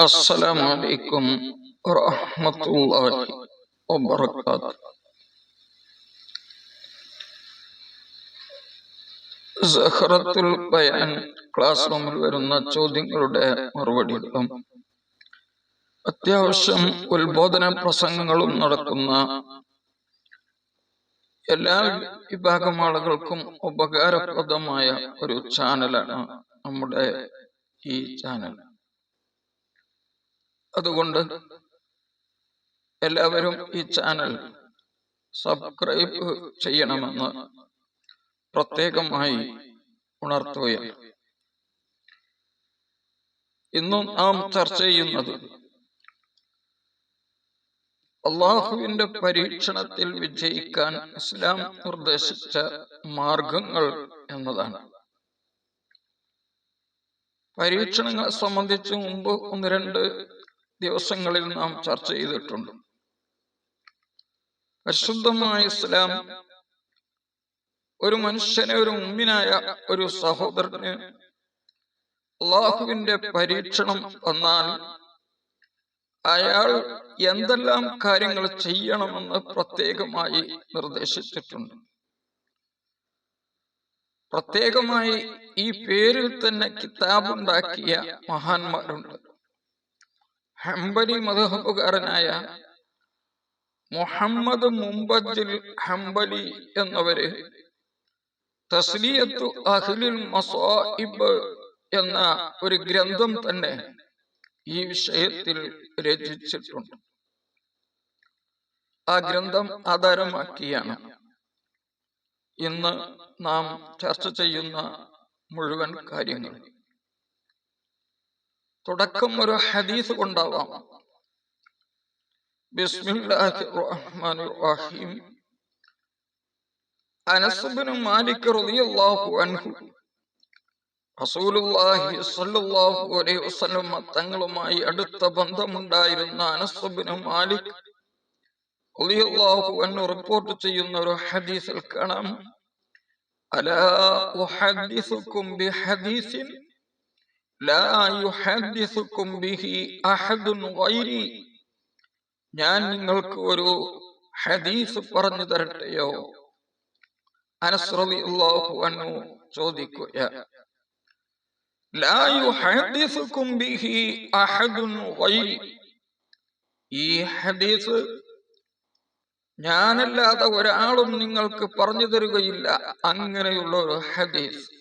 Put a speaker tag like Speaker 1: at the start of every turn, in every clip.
Speaker 1: السلام عليكم ورحمة الله وبركاته സഹറത്തുൽ ബയാൻ class റൂമിൽ വരുന്ന ചോദ്യങ്ങളുടെ മറുപടികളും അത്യാവശ്യം ഉത്ബോധന പ്രസംഗങ്ങളും നടക്കുന്ന എല്ലാ വിഭാഗം ആളുകൾക്കും ഉപകാരപ്രദമായ ഒരു ചാനലാണ് നമ്മുടെ ഈ ചാനൽ അതുകൊണ്ട് എല്ലാവരും ഈ ചാനൽ സബ്സ്ക്രൈബ് ചെയ്യണമെന്ന് പ്രത്യേകമായി ഉണർത്തുകയാണ്. ഇന്നും നാം ചർച്ച ചെയ്യുന്നത് അള്ളാഹുവിന്റെ പരീക്ഷണത്തിൽ വിജയിക്കാൻ ഇസ്ലാം നിർദ്ദേശിച്ച മാർഗങ്ങൾ എന്നതാണ്. പരീക്ഷണങ്ങളെ സംബന്ധിച്ച് മുമ്പ് ഒന്ന് രണ്ട് ദിവസങ്ങളിൽ നാം ചർച്ച ചെയ്തിട്ടുണ്ട്. പരിശുദ്ധമായ ഇസ്ലാം ഒരു മനുഷ്യനെ ഒരു മുമ്പിനായ ഒരു സഹോദരന് അള്ളാഹുവിന്റെ പരീക്ഷണം വന്നാൽ അയാൾ എന്തെല്ലാം കാര്യങ്ങൾ ചെയ്യണമെന്ന് പ്രത്യേകമായി നിർദ്ദേശിച്ചിട്ടുണ്ട്. പ്രത്യേകമായി ഈ പേരിൽ തന്നെ കിതാബുണ്ടാക്കിയ മഹാന്മാരുണ്ട്. ഹംബലി മതഹബുകാരനായ മുഹമ്മദ് മുമ്പജിൽ ഹംബലി എന്നവര് തസ്ലിയത്തു അഹ്ലിൽ മസോഇബ് എന്ന ഒരു ഗ്രന്ഥം തന്നെ ഈ വിഷയത്തിൽ രചിച്ചിട്ടുണ്ട്. ആ ഗ്രന്ഥം ആധാരമാക്കിയാണ്. ഇന്ന് നാം ചർച്ച ചെയ്യുന്ന മുഴുവൻ കാര്യങ്ങൾ തുടക്കം ഒരു ഹദീസ് കൊണ്ടാവാം. റഹീം മാലിക് റളിയല്ലാഹു അൻഹു. റസൂലുള്ളാഹി സ്വല്ലല്ലാഹു അലൈഹി വസല്ലം തങ്ങളുമായി അടുത്ത ബന്ധമുണ്ടായിരുന്ന അനസ് ബിൻ മാലിക് റിപ്പോർട്ട് ചെയ്യുന്ന ഒരു ഹദീസിൽ കാണാം. അലാ ബി ബിഹദീസിൻ ഞാൻ നിങ്ങൾക്ക് ഒരു ഹദീസ് പറഞ്ഞു തരട്ടെയോ? അനസ് റളിയല്ലാഹു അൻഹു ചോദിക്കുക ഈ ഞാനല്ലാതെ ഒരാളും നിങ്ങൾക്ക് പറഞ്ഞു തരുകയില്ല. അങ്ങനെയുള്ള ഒരു ഹദീസ്.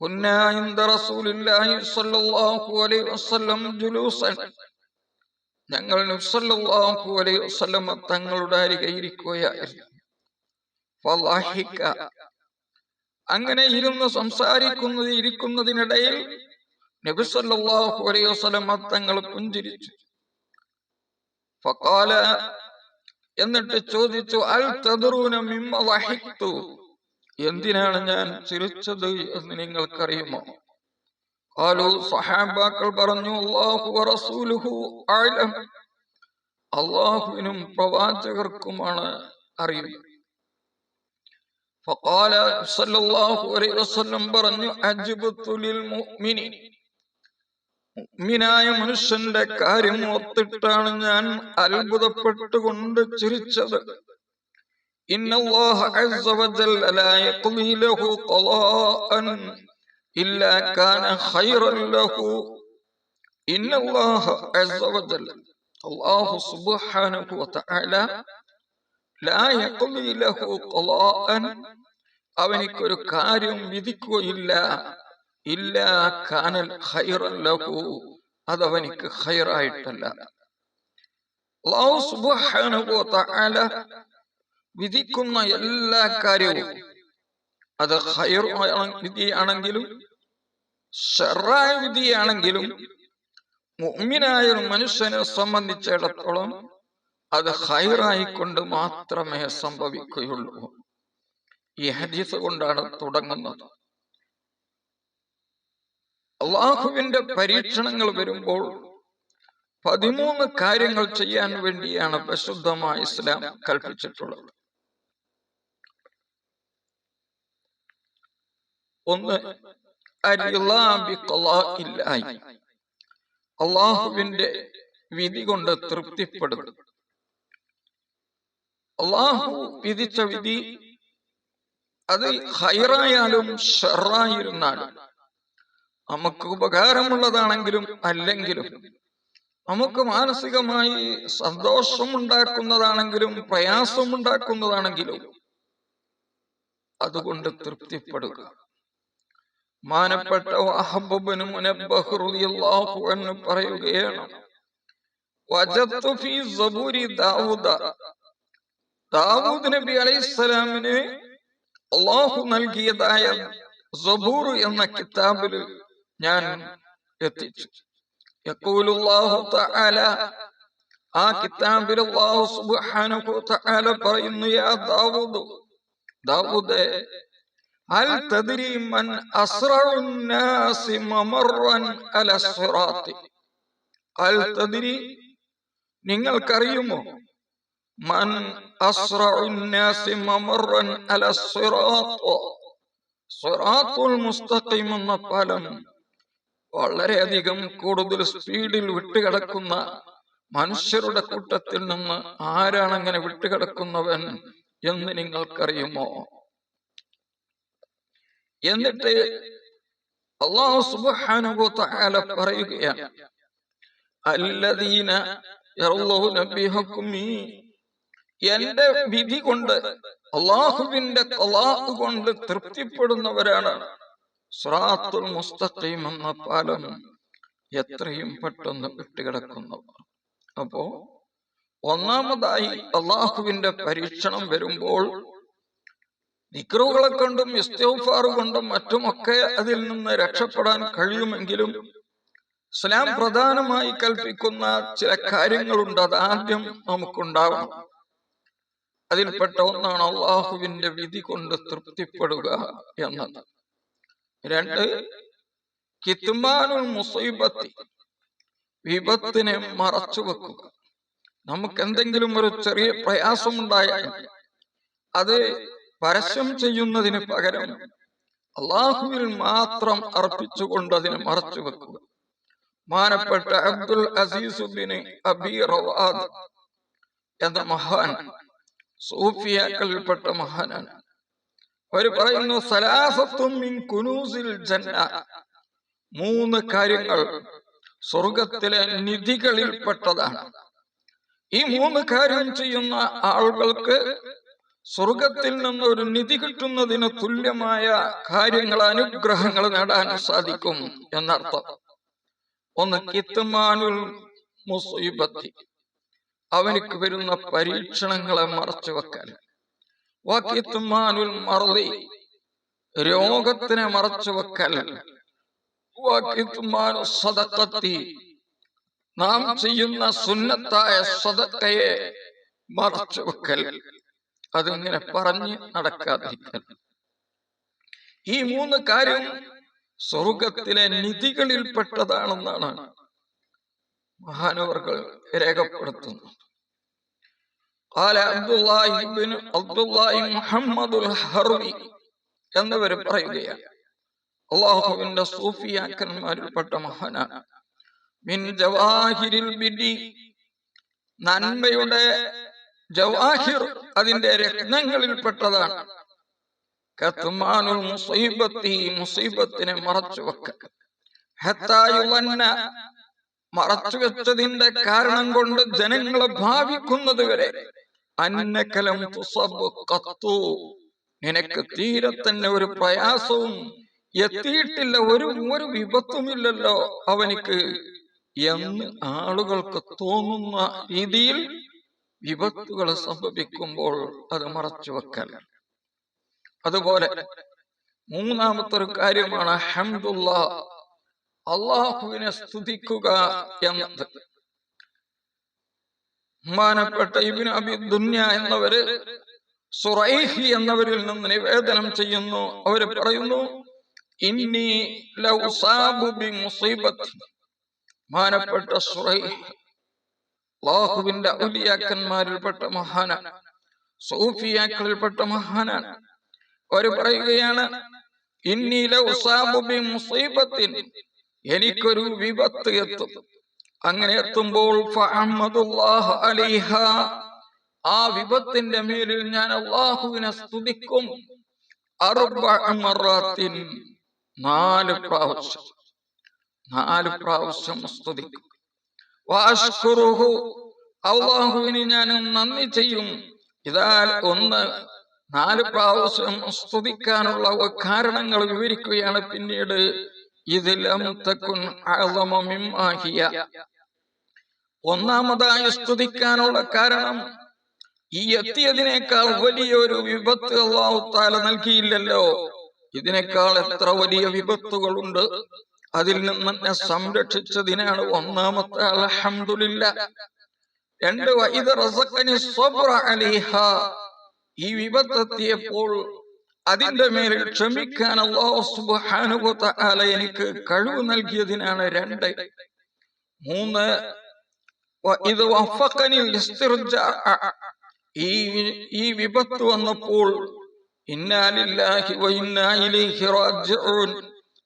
Speaker 1: كنا عند رسول الله صلى الله عليه وسلم جلوسا ഞങ്ങൾ നബ്സല്ലാഹു അലൈഹി വസല്ലം തങ്ങളുടെ അരികെ ഇരിക്കുകയായിരുന്നു ഫളഹിക അങ്ങനെ ഇരുന്ന് സംസാരിക്കുന്നത് ഇരിക്കുന്നതിനിടയിൽ നബി സല്ലല്ലാഹു അലൈഹി വസല്ലം തങ്ങൾ പുഞ്ചിരിച്ചു ഫഖാല എന്നിട്ട് ചോദിച്ചു അൽ തദറൂന മിമ്മ വഹിക്തു എന്തിനാണ് ഞാൻ ചിരിച്ചത് എന്ന് നിങ്ങൾക്കറിയുമോ ഖാലു സഹാബാക്കൾ പറഞ്ഞു അല്ലാഹു വറസൂലുഹു അഅലം അല്ലാഹുവിനും പ്രവാചകർക്കുമാണ് അറിയുന്നത് فقال صلى الله عليه وسلم പറഞ്ഞു അജ്ബത്തു ലിൽ മുഅ്മിനി മുഅ്മിനായ മനുഷ്യന്റെ കാര്യം ഒത്തിട്ടാണ് ഞാൻ അത്ഭുതപ്പെട്ടുകൊണ്ട് ചിരിച്ചത് إن الله عز وجل لا يقضي له قضاء إلا كان خيرا له إن الله عز وجل الله سبحانه وتعالى لا يقضي له قضاء അവനിക്കൊരു കാര്യം വിധിക്കുകയില്ല ഇല്ല കാനൽ ഖൈറൻ ലഹു അതവനിക്ക് ഖൈറായിട്ടല്ല അല്ലാഹു സുബ്ഹാനഹു വ തആല വിധിക്കുന്ന എല്ലാ കാര്യവും. അത് ഹൈർ വിധിയാണെങ്കിലും ഷെറായ വിധിയാണെങ്കിലും മുമ്മിനായ ഒരു മനുഷ്യനെ സംബന്ധിച്ചിടത്തോളം അത് ഹൈറായിക്കൊണ്ട് മാത്രമേ സംഭവിക്കുകയുള്ളൂ. ഈ ഹദീസ് കൊണ്ടാണ് തുടങ്ങുന്നത്. അള്ളാഹുവിന്റെ പരീക്ഷണങ്ങൾ വരുമ്പോൾ പതിമൂന്ന് കാര്യങ്ങൾ ചെയ്യാൻ വേണ്ടിയാണ് പരിശുദ്ധമായ ഇസ്ലാം കൽപ്പിച്ചിട്ടുള്ളത്. ഒന്ന്. അള്ളാഹുവിന്റെ വിധി കൊണ്ട് തൃപ്തിപ്പെടും അള്ളാഹു വിധിച്ച വിധി അതിൽ ഹൈറായാലും ഷെറായിരുന്നാലും നമുക്ക് ഉപകാരമുള്ളതാണെങ്കിലും അല്ലെങ്കിലും നമുക്ക് മാനസികമായി സന്തോഷമുണ്ടാക്കുന്നതാണെങ്കിലും പ്രയാസമുണ്ടാക്കുന്നതാണെങ്കിലും അതുകൊണ്ട് തൃപ്തിപ്പെടുക മാനപ്പെട്ട വഹബ്ബിന് അൻഹു പറയുകയാണ് വജത്തു ഫീ സബൂരി ദാവൂദ. ദാവൂദ് നബി അലൈഹിസ്സലാമിന് അള്ളാഹു നൽകിയതായ സബൂർ എന്ന കിതാബിൽ ഞാൻ എത്തിച്ചു. ആ കിതാബിൽ അല്ലാഹു സുബ്ഹാനഹു തആല പറയുന്നു യാ ദാവൂദ് ദാവൂദേ നിങ്ങൾക്കറിയുമോ? മൻ അസ്റഉൻ മമറൻ സിറാത്തുൽ എന്ന പാലം വളരെയധികം കൂടുതൽ സ്പീഡിൽ വിട്ടുകിടക്കുന്ന മനുഷ്യരുടെ കൂട്ടത്തിൽ നിന്ന് ആരാണ് അങ്ങനെ വിട്ടുകിടക്കുന്നവൻ എന്ന് നിങ്ങൾക്കറിയുമോ? എന്നിട്ട് എന്റെ വിധി കൊണ്ട് അള്ളാഹുവിന്റെ ഖലാഖ് കൊണ്ട് തൃപ്തിപ്പെടുന്നവരാണ്. എന്ന പാലം എത്രയും പെട്ടെന്ന് വിട്ടുകിടക്കുന്നവർ. അപ്പോ ഒന്നാമതായി അള്ളാഹുവിന്റെ പരീക്ഷണം വരുമ്പോൾ നിക്രുകളെ കൊണ്ടും ഇസ്തിഗ്ഫാർ കൊണ്ടും മറ്റുമൊക്കെ അതിൽ നിന്ന് രക്ഷപ്പെടാൻ കഴിയുമെങ്കിലും ഇസ്ലാം പ്രധാനമായി കൽപ്പിക്കുന്ന ചില കാര്യങ്ങളുണ്ട് അത് ആദ്യം നമുക്കുണ്ടാവണം. അതിൽപ്പെട്ട ഒന്നാണ് അള്ളാഹുവിന്റെ വിധി കൊണ്ട് തൃപ്തിപ്പെടുക എന്നത്. രണ്ട് കിത്തുമാനുൽ മുസൈബത്തി വിപത്തിനെ മറച്ചു വെക്കുക. നമുക്ക് എന്തെങ്കിലും ഒരു ചെറിയ പ്രയാസമുണ്ടായാൽ അത് പരസ്യം ചെയ്യുന്നതിന് പകരം അള്ളാഹുവിൽ മാത്രം അർപ്പിച്ചുകൊണ്ട് അതിനെ മറച്ചു വെക്കുക. മാനപ്പെട്ട Abdul Aziz bin Abi Rawad എന്ന മഹാൻ സൂഫിയാക്കളിൽപ്പെട്ട മഹാനാണ്. അവർ പറയുന്നു സലാസത്തും കുനൂസിൽ ജന്ന മൂന്ന് കാര്യങ്ങൾ സ്വർഗത്തിലെ നിധികളിൽപ്പെട്ടതാണ്. ഈ മൂന്ന് കാര്യം ചെയ്യുന്ന ആളുകൾക്ക് സ്വർഗത്തിൽ നിന്ന് ഒരു നിധി കിട്ടുന്നതിന് തുല്യമായ കാര്യങ്ങൾ അനുഗ്രഹങ്ങൾ നേടാൻ സാധിക്കും എന്നർത്ഥം. ഒന്ന് കിത്തുമാനുൽ മുസീബത്തി. അവനിക്ക് വരുന്ന പരീക്ഷണങ്ങളെ മറച്ചു വെക്കാൻ. വാക്കിത്തുമാനുൽ മറതി രോഗത്തിനെ മറച്ചു വെക്കൽ വാക്കിത്തുമാനു സതക്കത്തി നാം ചെയ്യുന്ന സുന്നത്തായ സതക്കയെ മറച്ചു വെക്കൽ. അതിങ്ങനെ പറഞ്ഞ് നടക്കാതിരിക്കൽ ഈ മൂന്ന് കാര്യം സ്വർഗത്തിലെ നിധികളിൽപ്പെട്ടതാണെന്നാണ് മഹാനവർകൾ രേഖപ്പെടുത്തുന്നു قال عبد الله بن عبد الله محمد الحربي എന്നവർ പറയുകയാണ് അള്ളാഹുവിന്റെ സൂഫിയാക്കന്മാരിൽപ്പെട്ട മഹാനാണ് മിൻ ജവാഹിരിൽ ബിദി നന്മയുടെ ജവാഹിർ അതിന്റെ രത്നങ്ങളിൽപ്പെട്ടതാണ് കത്തുമാനുൽ മുസീബത്തി മുസീബത്തിനെ മറച്ചു വെക്ക. ഹത്തായുവന്ന മറച്ചു വെച്ചതിന്റെ കാരണം കൊണ്ട് ജനങ്ങളെ ഭാവിക്കുന്നത് വരെ അന്നക്കലം കത്തു. നിനക്ക് തീരെ തന്നെ ഒരു പ്രയാസവും എത്തിയിട്ടില്ല ഒരു ഒരു വിപത്തുമില്ലല്ലോ അവനിക്ക്. എന്ന് ആളുകൾക്ക് തോന്നുന്ന രീതിയിൽ വിപത്തുകൾ സംഭവിക്കുമ്പോൾ അത് മറച്ചു വെക്കൽ. അതുപോലെ മൂന്നാമത്തെ ഒരു കാര്യമാണ് ഹംദുല്ല അള്ളാഹുവിനെ സ്തുതിക്കുക എന്നത്. ബഹുമാനപ്പെട്ട ഇബിൻ അബി ദുന്യ എന്നവര് സുറൈഹി എന്നവരിൽ നിന്ന് നിവേദനം ചെയ്യുന്നു. അവർ പറയുന്നു മുസീബത്തി ബഹുമാനപ്പെട്ട സുറൈഹ് അള്ളാഹുവിന്റെ ഔലിയാക്കന്മാരിൽപ്പെട്ട മഹാനാണ് സൂഫിയാക്കളിൽപ്പെട്ട മഹാനാണ് അവർ പറയുകയാണ് മുസീബത്തിൻ എനിക്കൊരു വിപത്ത് എത്തും. അങ്ങനെ എത്തുമ്പോൾ ആ വിപത്തിന്റെ മേലിൽ ഞാൻ അള്ളാഹുവിനെ സ്തുതിക്കും. നാല് പ്രാവശ്യം നാല് പ്രാവശ്യം സ്തുതിക്കും. വാഷ്കുറുഹു. അള്ളാഹുവിന് ഞാൻ നന്ദി ചെയ്യും. ഇതാൽ ഒന്ന് നാല് പ്രാവശ്യം സ്തുതിക്കാനുള്ള കാരണങ്ങൾ വിവരിക്കുകയാണ് പിന്നീട്. ഇതിലം തക്കുൻ ആഹിയ ഒന്നാമതായി സ്തുതിക്കാനുള്ള കാരണം ഈ എത്തിയതിനേക്കാൾ വലിയൊരു വിപത്ത് അള്ളാഹു താല നൽകിയില്ലല്ലോ. ഇതിനേക്കാൾ എത്ര വലിയ വിപത്തുകളുണ്ട്? അതിൽ നിന്ന് എന്നെ സംരക്ഷിച്ചതിനാണ് ഒന്നാമത്തെ അലഹമില്ല രണ്ട് വൈദ റസക്കനി അലിഹ. ഈ വിപത്തെത്തിയപ്പോൾ അതിന്റെ മേലിൽ ക്ഷമിക്കാൻ അള്ളാഹു സുബ്ഹാനഹു എനിക്ക് കഴിവ് നൽകിയതിനാണ് രണ്ട്. മൂന്ന് ഇത് ഈ ഈ വിപത്ത് വന്നപ്പോൾ ഇന്നാലില്ലാഹി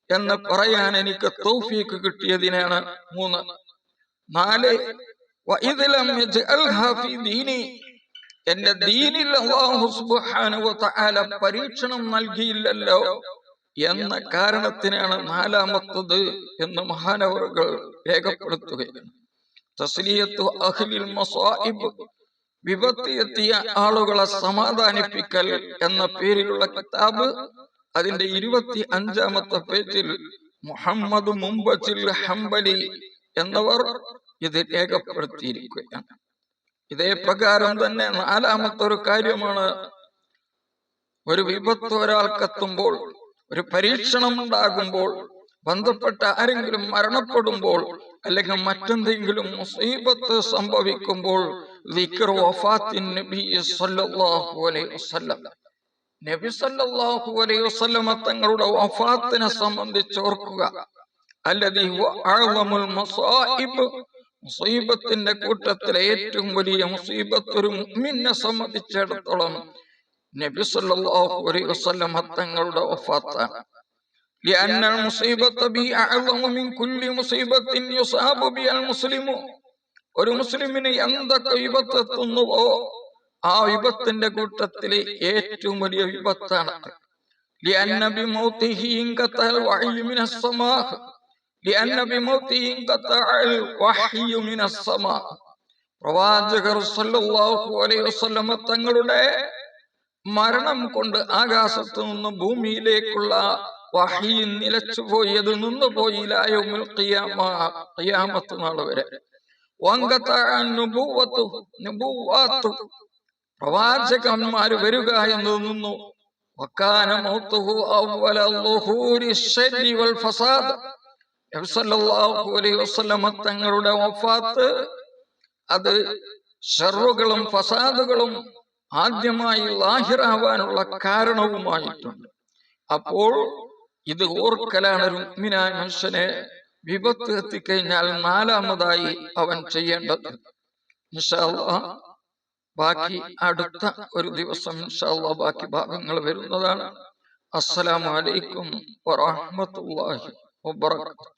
Speaker 1: എന്ന് പറയാൻ എനിക്ക് തൗഫീക്ക് കിട്ടിയതിനാണ് മൂന്ന്. നാല് എന്റെ ദീനിൽ അള്ളാഹു സുബ്ഹാനഹു തആല പരീക്ഷണം നൽകിയില്ലല്ലോ. എന്ന കാരണത്തിനാണ് നാലാമത്തത് എന്ന് മഹാനവറുകൾ രേഖപ്പെടുത്തുകയാണ്. തസ്ലിയത്തു അഹ്ലിൽ മസായിബ് വിപത്തിയെത്തിയ ആളുകളെ സമാധാനിപ്പിക്കൽ എന്ന പേരിലുള്ള കിതാബ് അതിന്റെ ഇരുപത്തി അഞ്ചാമത്തെ പേജിൽ മുഹമ്മദ് മുമ്പച്ചിൽ ഹംബലി എന്നവർ ഇത് രേഖപ്പെടുത്തിയിരിക്കുകയാണ്. ഇതേ പ്രകാരം തന്നെ നാലാമത്തെ ഒരു കാര്യമാണ് ഒരു വിപത്ത് ഒരാൾക്കെത്തുമ്പോൾ ഒരു പരീക്ഷണം ഉണ്ടാകുമ്പോൾ ബന്ധപ്പെട്ട ആരെങ്കിലും മരണപ്പെടുമ്പോൾ അല്ലെങ്കിൽ മറ്റെന്തെങ്കിലും മുസീബത്ത് സംഭവിക്കുമ്പോൾ നബി സല്ലല്ലാഹു അലൈഹി വസല്ലമ തങ്ങളുടെ വഫാത്തിനെ സംബന്ധിച്ച് ഓർക്കുക അല്ലദീ മസായിബ് മുസീബത്തിന്റെ കൂട്ടത്തിലെ ഏറ്റവും വലിയ മുസീബത്ത് ഒരു മുഅ്മിനെ സംബന്ധിച്ചിടത്തോളം നബി സല്ലല്ലാഹു അലൈഹി വസല്ലം തങ്ങളുടെ വഫാത്താണ് لأن المصيبة به أعظم من كل مصيبة يصاب بها المسلم ഒരു മുസ്ലിമിന് എന്തൊക്കെ വിപത്തെത്തുന്നുവോ ആ വിപത്തിന്റെ കൂട്ടത്തിലെ ഏറ്റവും വലിയ വിപത്താണ് لأن بموته انقطع الوحي من السماء لأن بموته انقطع الوحي من السماء പ്രവാചകർ സല്ലല്ലാഹു അലൈഹി വസല്ലമ തങ്ങളുടെ മരണം കൊണ്ട് ആകാശത്ത് നിന്ന് ഭൂമിയിലേക്കുള്ള വഹി നിലച്ചുപോയത് നിന്നുപോയില്ലായുമിൽ ഖിയാമത്ത് നാൾ വരെ പ്രവാചകന്മാര് വരിക എന്ന് നിന്നു തങ്ങളുടെ വഫാത്ത് അത് ഷെറുകളും ഫസാദുകളും ആദ്യമായി ലാഹിറാവാനുള്ള കാരണവുമായിട്ടുണ്ട്. അപ്പോൾ ഇത് ഓർക്കലാണ് രുക്മിനായ മനുഷ്യനെ വിപത്ത് എത്തിക്കഴിഞ്ഞാൽ നാലാമതായി അവൻ ചെയ്യേണ്ടത്. ബാക്കി അടുത്ത ഒരു ദിവസം ബാക്കി ഭാഗങ്ങൾ വരുന്നതാണ്. അസ്സലാമലൈക്കും വറഹമത്തല്ലാഹി വബർക്കാത്തു